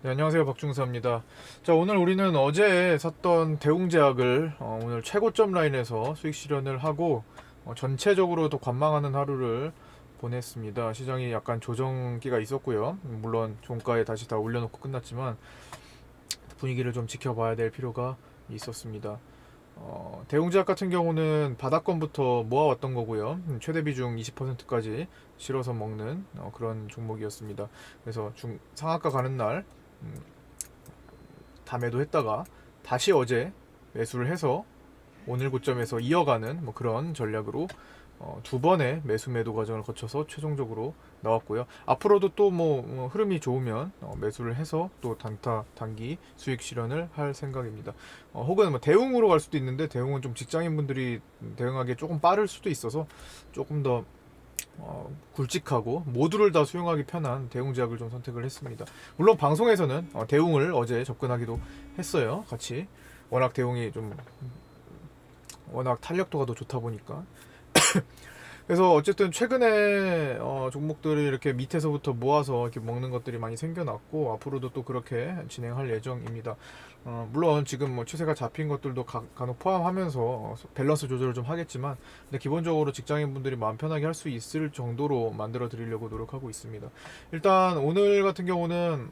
네, 안녕하세요 박중사입니다. 자 오늘 우리는 어제 샀던 대웅제약을 어, 오늘 최고점 라인에서 수익 실현을 하고 어, 전체적으로도 관망하는 하루를 보냈습니다. 시장이 약간 조정기가 있었고요. 물론 종가에 다시 다 올려놓고 끝났지만 분위기를 좀 지켜봐야 될 필요가 있었습니다. 어, 대웅제약 같은 경우는 바닥권부터 모아왔던 거고요. 음, 최대 비중 20%까지 실어서 먹는 어, 그런 종목이었습니다. 그래서 중 상한가 가는 날 음, 다 매도했다가 다시 어제 매수를 해서 오늘 고점에서 이어가는 뭐 그런 전략으로 어, 두 번의 매수 매도 과정을 거쳐서 최종적으로 나왔고요. 앞으로도 또뭐 흐름이 좋으면 어, 매수를 해서 또 단타 단기 수익 실현을 할 생각입니다. 어, 혹은 뭐 대웅으로 갈 수도 있는데 대웅은 좀 직장인 분들이 대응하기에 조금 빠를 수도 있어서 조금 더 어, 굵직하고 모두를 다 수용하기 편한 대웅 제약을 좀 선택을 했습니다. 물론 방송에서는 어, 대웅을 어제 접근하기도 했어요. 같이 워낙 대웅이 좀 워낙 탄력도가 더 좋다 보니까 그래서 어쨌든 최근에 어, 종목들을 이렇게 밑에서부터 모아서 이렇게 먹는 것들이 많이 생겨났고 앞으로도 또 그렇게 진행할 예정입니다. 어, 물론 지금 뭐 추세가 잡힌 것들도 가, 간혹 포함하면서 어, 밸런스 조절을 좀 하겠지만 근데 기본적으로 직장인 분들이 마음 편하게 할 수 있을 정도로 만들어 드리려고 노력하고 있습니다. 일단 오늘 같은 경우는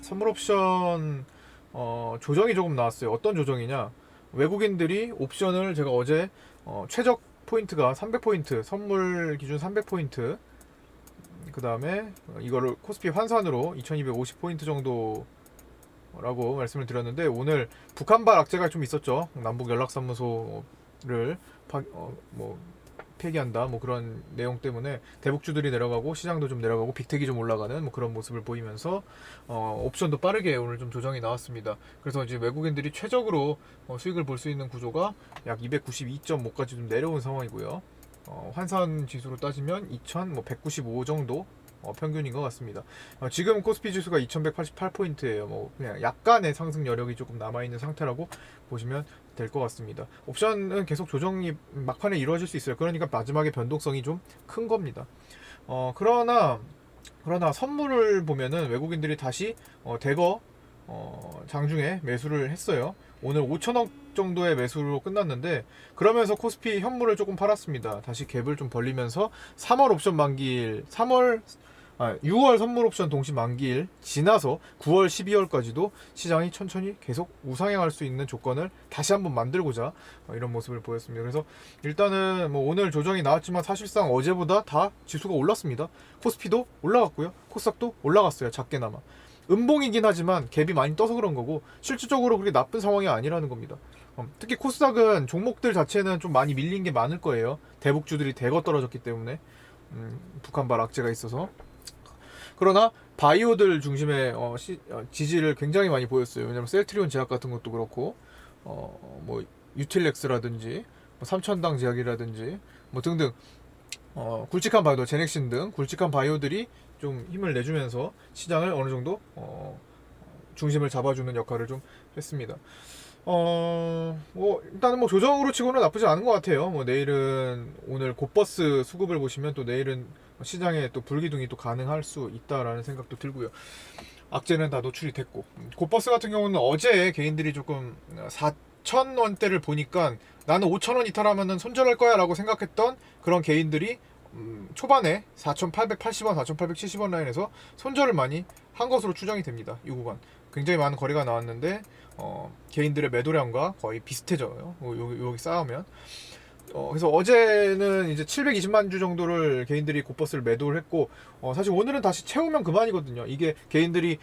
선물 옵션 어, 조정이 조금 나왔어요. 어떤 조정이냐? 외국인들이 옵션을 제가 어제 어, 최적 포인트가 300포인트, 선물 기준 300포인트. 그 다음에 이거를 코스피 환산으로 2250포인트 정도라고 말씀을 드렸는데 오늘 북한발 악재가 좀 있었죠. 남북 연락사무소를 파, 어, 뭐 폐기한다 뭐 그런 내용 때문에 대북주들이 내려가고 시장도 좀 내려가고 빅텍이 좀 올라가는 뭐 그런 모습을 보이면서 어, 옵션도 빠르게 오늘 좀 조정이 나왔습니다. 그래서 이제 외국인들이 최적으로 어, 수익을 볼 수 있는 구조가 약 292.5까지 좀 내려온 상황이고요. 어, 환산 지수로 따지면 2,195 정도 어, 평균인 것 같습니다. 어, 지금 코스피 지수가 2,188포인트예요. 뭐 그냥 약간의 상승 여력이 조금 남아 있는 상태라고 보시면 될 것 같습니다. 옵션은 계속 조정이 막판에 이루어질 수 있어요. 그러니까 마지막에 변동성이 좀 큰 겁니다. 어, 그러나 그러나 선물을 보면은 외국인들이 다시 어, 대거 어, 장중에 매수를 했어요. 오늘 5천억 정도의 매수로 끝났는데 그러면서 코스피 현물을 조금 팔았습니다. 다시 갭을 좀 벌리면서 3월 옵션 만기일 3월 아, 6월 선물 옵션 동시 만기일 지나서 9월 12월까지도 시장이 천천히 계속 우상향할 수 있는 조건을 다시 한번 만들고자 어, 이런 모습을 보였습니다. 그래서 일단은 뭐 오늘 조정이 나왔지만 사실상 어제보다 다 지수가 올랐습니다. 코스피도 올라갔고요. 코스닥도 올라갔어요. 작게나마. 음봉이긴 하지만 갭이 많이 떠서 그런 거고 실질적으로 그렇게 나쁜 상황이 아니라는 겁니다. 어, 특히 코스닥은 종목들 자체는 좀 많이 밀린 게 많을 거예요. 대북주들이 대거 떨어졌기 때문에 음, 북한발 악재가 있어서 그러나 바이오들 중심의 어, 시, 어, 지지를 굉장히 많이 보였어요. 왜냐면 셀트리온 제약 같은 것도 그렇고 어, 뭐 유틸렉스라든지 뭐 삼천당 제약이라든지 뭐 등등 어, 굵직한 바이오, 제넥신 등 굵직한 바이오들이 좀 힘을 내주면서 시장을 어느 정도 어, 중심을 잡아주는 역할을 좀 했습니다. 어, 뭐, 일단은 뭐 조정으로 치고는 나쁘지 않은 것 같아요. 뭐 내일은 오늘 곧버스 수급을 보시면 또 내일은 시장에 또 불기둥이 또 가능할 수 있다라는 생각도 들고요. 악재는 다 노출이 됐고. 곧버스 같은 경우는 어제 개인들이 조금 4천 원대를 보니까 나는 5천 원 이탈하면은 손절할 거야 라고 생각했던 그런 개인들이 음, 초반에 4,880원, 4,870원 라인에서 손절을 많이 한 것으로 추정이 됩니다. 이 구간. 굉장히 많은 거래가 나왔는데 어, 개인들의 매도량과 거의 비슷해져요. 어, 여기, 여기 쌓으면. 어, 그래서 어제는 이제 720만 주 정도를 개인들이 곧버스를 매도를 했고, 어, 사실 오늘은 다시 채우면 그만이거든요. 이게 개인들이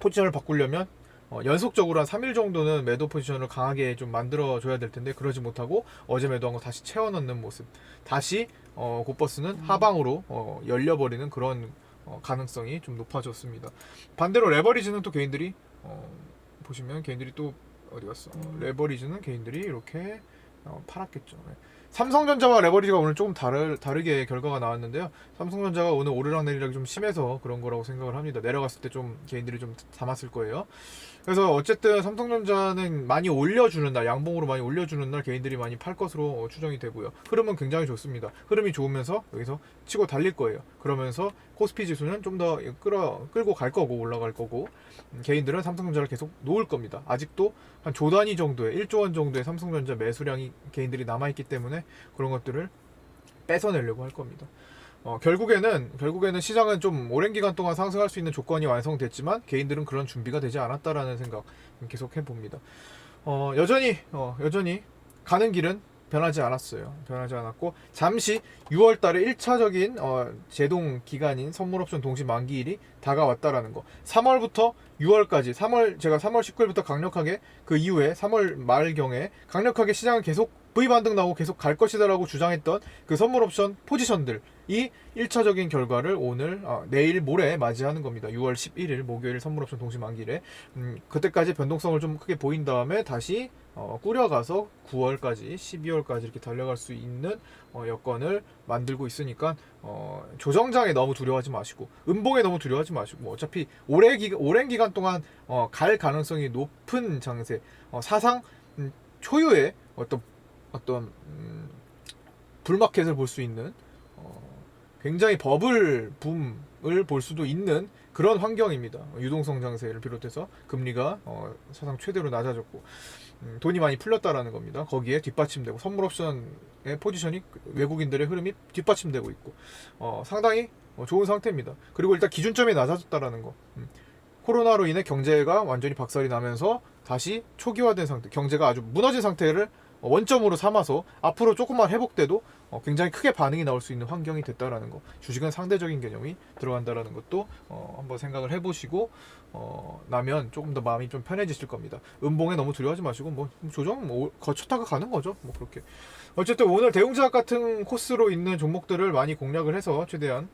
포지션을 바꾸려면 어, 연속적으로 한 3일 정도는 매도 포지션을 강하게 좀 만들어 줘야 될 텐데 그러지 못하고 어제 매도한 거 다시 채워 넣는 모습. 다시 어, 곧버스는 하방으로 어, 열려 버리는 그런 어, 가능성이 좀 높아졌습니다. 반대로 레버리지는 또 개인들이 어, 보시면 개인들이 또 어디 갔어? 어, 레버리지는 개인들이 이렇게 어, 팔았겠죠. 네. 삼성전자와 레버리지가 오늘 조금 다르, 다르게 결과가 나왔는데요. 삼성전자가 오늘 오르락 내리락이 좀 심해서 그런 거라고 생각을 합니다. 내려갔을 때 좀 개인들이 좀 담았을 거예요. 그래서 어쨌든 삼성전자는 많이 올려주는 날, 양봉으로 많이 올려주는 날 개인들이 많이 팔 것으로 어, 추정이 되고요. 흐름은 굉장히 좋습니다. 흐름이 좋으면서 여기서 치고 달릴 거예요. 그러면서 코스피 지수는 좀 더 끌어 끌고 갈 거고 올라갈 거고 음, 개인들은 삼성전자를 계속 놓을 겁니다. 아직도 한 조 단위 정도의 1조 원 정도의 삼성전자 매수량이 개인들이 남아 있기 때문에 그런 것들을 뺏어내려고 할 겁니다. 어, 결국에는 결국에는 시장은 좀 오랜 기간 동안 상승할 수 있는 조건이 완성됐지만 개인들은 그런 준비가 되지 않았다라는 생각 계속 해봅니다. 어, 여전히 어, 여전히 가는 길은 변하지 않았어요. 변하지 않았고 잠시 6월 달에 1차적인 어, 제동 기간인 선물 옵션 동시 만기일이 다가왔다라는 거. 3월부터 6월까지 3월 제가 3월 19일부터 강력하게 그 이후에 3월 말경에 강력하게 시장은 계속 V 반등 나오고 계속 갈 것이다라고 주장했던 그 선물 옵션 포지션들 이 1차적인 결과를 오늘 어, 내일 모레 맞이하는 겁니다. 6월 11일 목요일 선물 옵션 동시 만기일에 음, 그때까지 변동성을 좀 크게 보인 다음에 다시 어, 꾸려가서 9월까지 12월까지 이렇게 달려갈 수 있는 어, 여건을 만들고 있으니까 어, 조정장에 너무 두려워하지 마시고 음봉에 너무 두려워하지 마시고 뭐 어차피 오래 기, 오랜 기간 동안 어, 갈 가능성이 높은 장세 어, 사상 음, 초유의 어떤 어떤 음, 불마켓을 볼 수 있는 어, 굉장히 버블 붐을 볼 수도 있는 그런 환경입니다. 유동성 장세를 비롯해서 금리가 어, 사상 최대로 낮아졌고 음, 돈이 많이 풀렸다라는 겁니다. 거기에 뒷받침되고 선물 옵션의 포지션이 외국인들의 흐름이 뒷받침되고 있고 어, 상당히 어, 좋은 상태입니다. 그리고 일단 기준점이 낮아졌다라는 거. 음, 코로나로 인해 경제가 완전히 박살이 나면서 다시 초기화된 상태, 경제가 아주 무너진 상태를 원점으로 삼아서 앞으로 조금만 회복돼도 어, 굉장히 크게 반응이 나올 수 있는 환경이 됐다라는 거. 주식은 상대적인 개념이 들어간다라는 것도 어, 한번 생각을 해보시고 어, 나면 조금 더 마음이 좀 편해지실 겁니다. 음봉에 너무 두려워하지 마시고 뭐 조정 뭐 거쳤다가 가는 거죠. 뭐 그렇게. 어쨌든 오늘 대웅제약 같은 코스로 있는 종목들을 많이 공략을 해서 최대한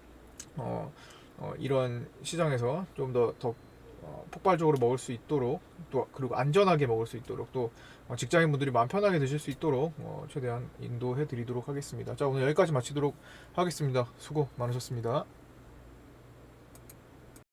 어, 어, 이런 시장에서 좀더더 어, 폭발적으로 먹을 수 있도록 또 그리고 안전하게 먹을 수 있도록 또 어, 직장인 분들이 마음 편하게 드실 수 있도록 어, 최대한 인도해 드리도록 하겠습니다. 자 오늘 여기까지 마치도록 하겠습니다. 수고 많으셨습니다.